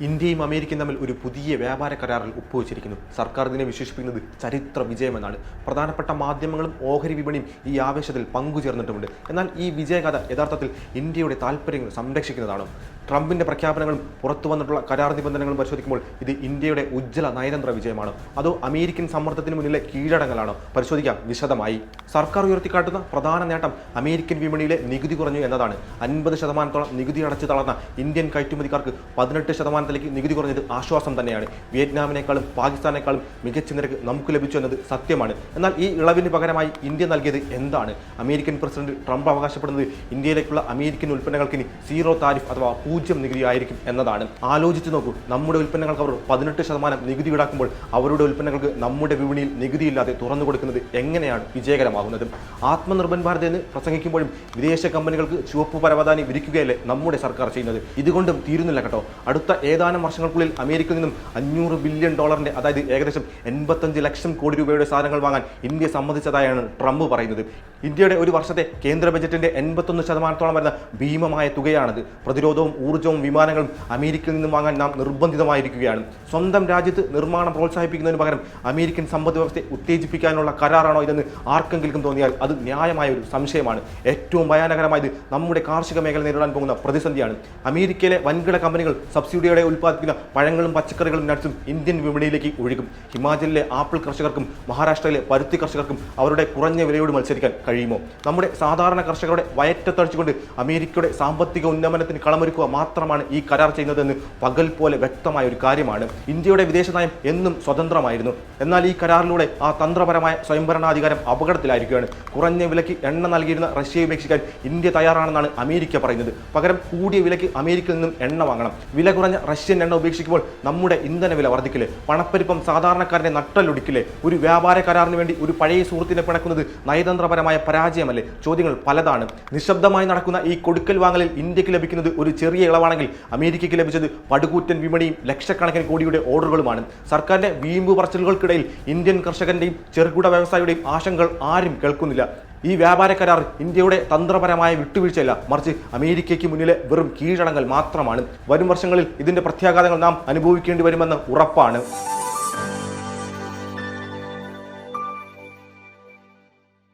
ഇന്ത്യയും അമേരിക്കയും തമ്മിൽ ഒരു പുതിയ വ്യാപാര കരാറിൽ ഒപ്പുവെച്ചിരിക്കുന്നു. സർക്കാർ ഇതിനെ വിശേഷിപ്പിക്കുന്നത് ചരിത്ര വിജയമെന്നാണ്. പ്രധാനപ്പെട്ട മാധ്യമങ്ങളും ഓഹരി വിപണിയും ഈ ആവേശത്തിൽ പങ്കുചേർന്നിട്ടുമുണ്ട്. എന്നാൽ ഈ വിജയകഥ യഥാർത്ഥത്തിൽ ഇന്ത്യയുടെ താല്പര്യങ്ങൾ സംരക്ഷിക്കുന്നതാണോ? ട്രംപിന്റെ പ്രഖ്യാപനങ്ങളും പുറത്തു വന്നിട്ടുള്ള കരാർ നിബന്ധനകളും പരിശോധിക്കുമ്പോൾ ഇത് ഇന്ത്യയുടെ ഉജ്ജ്വല നയതന്ത്ര വിജയമാണ്. അതോ അമേരിക്കൻ സമ്മർദ്ദത്തിന് മുന്നിലെ കീഴടങ്ങലാണോ. പരിശോധിക്കാം. വിശദമായി. സർക്കാർ ഉയർത്തിക്കാട്ടുന്ന പ്രധാന നേട്ടം അമേരിക്കൻ വിപണിയിലെ നികുതി കുറഞ്ഞു എന്നതാണ്. അൻപത് ശതമാനത്തോളം നികുതി അടച്ചു തളർന്ന ഇന്ത്യൻ കയറ്റുമതിക്കാർക്ക് പതിനെട്ട് ശതമാനത്തിലേക്ക് നികുതി കുറഞ്ഞത് ആശ്വാസം തന്നെയാണ്. വിയറ്റ്നാമിനേക്കാളും പാകിസ്ഥാനേക്കാളും മികച്ച നിരക്ക് നമുക്ക് ലഭിച്ചു എന്നത് സത്യമാണ്. എന്നാൽ ഈ ഇളവിന് പകരമായി ഇന്ത്യ നൽകിയത് എന്താണ്? അമേരിക്കൻ പ്രസിഡന്റ് ട്രംപ് അവകാശപ്പെടുന്നത് ഇന്ത്യയിലേക്കുള്ള അമേരിക്കൻ ഉൽപ്പന്നങ്ങൾക്ക് ഇനി സീറോ താരിഫ് അഥവാ പൂജ്യം നികുതി ആയിരിക്കും എന്നതാണ്. ആലോചിച്ച് നോക്കൂ. നമ്മുടെ ഉൽപ്പന്നങ്ങൾക്ക് അവർ പതിനെട്ട് ശതമാനം നികുതി ഈടാക്കുമ്പോൾ അവരുടെ ഉൽപ്പന്നങ്ങൾക്ക് നമ്മുടെ വിപണിയിൽ നികുതി ഇല്ലാതെ തുറന്നു കൊടുക്കുന്നത് എങ്ങനെയാണ് വിജയകരമാകുന്നത്. ആത്മനിർഭർ ഭാരത് എന്ന് പ്രസംഗിക്കുമ്പോഴും വിദേശ കമ്പനികൾക്ക് ചുവപ്പ് പരവതാനി വിരിക്കുകയല്ലേ നമ്മുടെ സർക്കാർ ചെയ്യുന്നത്. ഇതുകൊണ്ടും തീരുന്നില്ല കേട്ടോ. അടുത്ത ഏതാനും വർഷങ്ങൾക്കുള്ളിൽ അമേരിക്കയിൽ നിന്നും അഞ്ഞൂറ് ബില്യൺ ഡോളറിന്റെ അതായത് ഏകദേശം എൺപത്തഞ്ച് ലക്ഷം കോടി രൂപയുടെ സാധനങ്ങൾ വാങ്ങാൻ ഇന്ത്യ സമ്മതിച്ചതായാണ് ട്രംപ് പറയുന്നത്. ഇന്ത്യയുടെ ഒരു വർഷത്തെ കേന്ദ്ര ബജറ്റിന്റെ എൺപത്തൊന്ന് ശതമാനത്തോളം വരുന്ന ഭീമമായ തുകയാണത്. പ്രതിരോധവും ഊർജവും വിമാനങ്ങളും അമേരിക്കയിൽ നിന്നും വാങ്ങാൻ നാം നിർബന്ധിതമായിരിക്കുകയാണ്. സ്വന്തം രാജ്യത്ത് നിർമ്മാണം പ്രോത്സാഹിപ്പിക്കുന്നതിന് പകരം അമേരിക്കൻ സമ്പദ് വ്യവസ്ഥയെ ഉത്തേജിപ്പിക്കാനുള്ള കരാറാണോ ഇതെന്ന് ആർക്കെങ്കിലും തോന്നിയാൽ അത് ന്യായമായ ഒരു സംശയമാണ്. ഏറ്റവും ഭയാനകരമായത് നമ്മുടെ കാർഷിക മേഖല നേരിടാൻ പോകുന്ന പ്രതിസന്ധിയാണ്. അമേരിക്കയിലെ വൻകിട കമ്പനികൾ സബ്സിഡിയോടെ ഉൽപ്പാദിപ്പിക്കുന്ന പഴങ്ങളും പച്ചക്കറികളും നട്സും ഇന്ത്യൻ വിപണിയിലേക്ക് ഒഴുകും. ഹിമാചലിലെ ആപ്പിൾ കർഷകർക്കും മഹാരാഷ്ട്രയിലെ പരുത്തി കർഷകർക്കും അവരുടെ കുറഞ്ഞ വിലയോട് മത്സരിക്കാൻ കഴിയുമോ? നമ്മുടെ സാധാരണ കർഷകരുടെ വയറ്റത്തടിച്ചുകൊണ്ട് അമേരിക്കയുടെ സാമ്പത്തിക ഉന്നമനത്തിന് കളമൊരുക്കുക മാത്രമാണ് ഈ കരാർ ചെയ്യുന്നതെന്ന് പകൽ പോലെ വ്യക്തമായ ഒരു കാര്യമാണ്. ഇന്ത്യയുടെ വിദേശ നയം എന്നും സ്വതന്ത്രമായിരുന്നു. എന്നാൽ ഈ കരാറിലൂടെ ആ തന്ത്രപരമായ സ്വയംഭരണാധികാരം അപകടത്തിലായിരിക്കുകയാണ്. കുറഞ്ഞ വിലയ്ക്ക് എണ്ണ നൽകിയിരുന്ന റഷ്യയെ ഉപേക്ഷിക്കാൻ ഇന്ത്യ തയ്യാറാണെന്നാണ് അമേരിക്ക പറയുന്നത്. പകരം കൂടിയ വിലയ്ക്ക് അമേരിക്കയിൽ നിന്നും എണ്ണ വാങ്ങണം. വില കുറഞ്ഞ റഷ്യൻ എണ്ണ ഉപേക്ഷിക്കുമ്പോൾ നമ്മുടെ ഇന്ധന വില വർദ്ധിക്കില്ലേ? പണപ്പെരുപ്പം സാധാരണക്കാരനെ നട്ടലൊടിക്കില്ലേ ഒരു വ്യാപാര കരാറിന് വേണ്ടി ഒരു പഴയ സുഹൃത്തിനെ പിണക്കുന്നത് നയതന്ത്രപരമായ പരാജയമല്ലേ? ചോദ്യങ്ങൾ പലതാണ്. നിശബ്ദമായി നടക്കുന്ന ഈ കൊടുക്കൽ വാങ്ങലിൽ ഇന്ത്യയ്ക്ക് ലഭിക്കുന്നത് ഒരു ചെറിയ ഇളവാണെങ്കിൽ അമേരിക്കയ്ക്ക് ലഭിച്ചത് പടുകൂറ്റൻ വിപണിയും ലക്ഷക്കണക്കിന് കോടിയുടെ ഓർഡറുകളുമാണ്. സർക്കാരിന്റെ വീമ്പ് പറച്ചിലുകൾക്കിടയിൽ ഇന്ത്യൻ കർഷകന്റെയും ചെറുകിട വ്യവസായിയുടെയും ആശങ്കകൾ ആരും കേൾക്കുന്നില്ല. ഈ വ്യാപാര കരാർ ഇന്ത്യയുടെ തന്ത്രപരമായ വിട്ടുവീഴ്ചയല്ല. മറിച്ച് അമേരിക്കയ്ക്ക് മുന്നിലെ വെറും കീഴടങ്ങൽ മാത്രമാണ്. വരും വർഷങ്ങളിൽ ഇതിന്റെ പ്രത്യാഘാതങ്ങൾ നാം അനുഭവിക്കേണ്ടി വരുമെന്ന് ഉറപ്പാണ്.